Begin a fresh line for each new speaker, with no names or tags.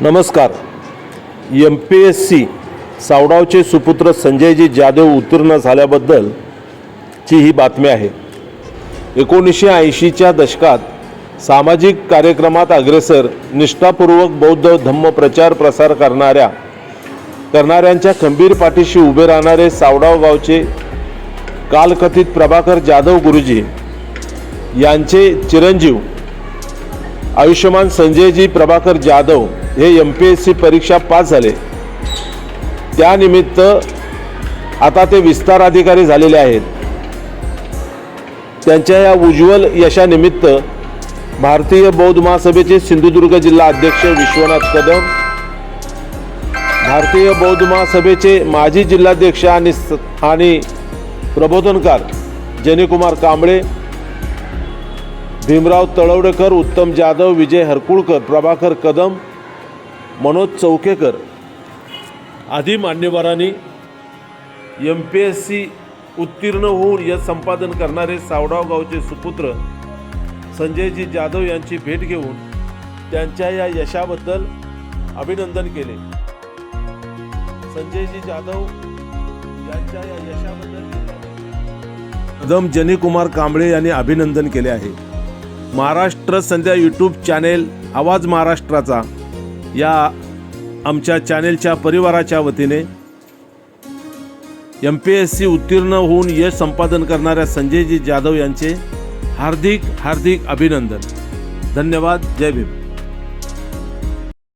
नमस्कार. M P S C सावडावचे सुपुत्र संजयजी जाधव उत्तीर्ण झाल्याबद्दल ची ही बातमी आहे. एकोणीसशे ऐंशीच्या दशकात सामाजिक कार्यक्रमात अग्रेसर निष्ठापूर्वक बौद्ध धम्म प्रचार प्रसार करणाऱ्या करणाऱ्यांच्या खंबीर पाठीशी उभे राहणारे सावडाव गावचे कालकथित प्रभाकर जाधव गुरुजी यांचे चिरंजीव आयुष्यमान संजयजी प्रभाकर जाधव हे एम पी एस सी परीक्षा पास झाले. त्यानिमित्त आता ते विस्तार अधिकारी झालेले आहेत. त्यांच्या या उज्ज्वल यशानिमित्त भारतीय बौद्ध महासभेचे सिंधुदुर्ग जिल्हा अध्यक्ष विश्वनाथ कदम भारतीय बौद्ध महासभेचे माजी जिल्हाध्यक्ष आणि आणि प्रबोधनकार जनीकुमार कांबळे भीमराव तळवडेकर उत्तम जाधव विजय हरकुळकर प्रभाकर कदम मनोज चौकेकर. आदी मान्यवरांनी एम पी एस सी उत्तीर्ण होऊन यश संपादन करणारे सावडाव गावचे सुपुत्र संजयजी जाधव यांची भेट घेऊन त्यांच्या या यशाबद्दल अभिनंदन केले. संजयजी जाधव यांच्या या यशाबद्दल कदम जनीकुमार कांबळे यांनी अभिनंदन केले आहे. महाराष्ट्र संध्या यूट्यूब चॅनेल आवाज महाराष्ट्राचा. या आमच्या चॅनेलच्या परिवाराच्या वतीने एम पी एस सी उत्तीर्ण होऊन यश संपादन करणाऱ्या संजयजी जाधव यांचे हार्दिक हार्दिक अभिनंदन. धन्यवाद. जय भीम.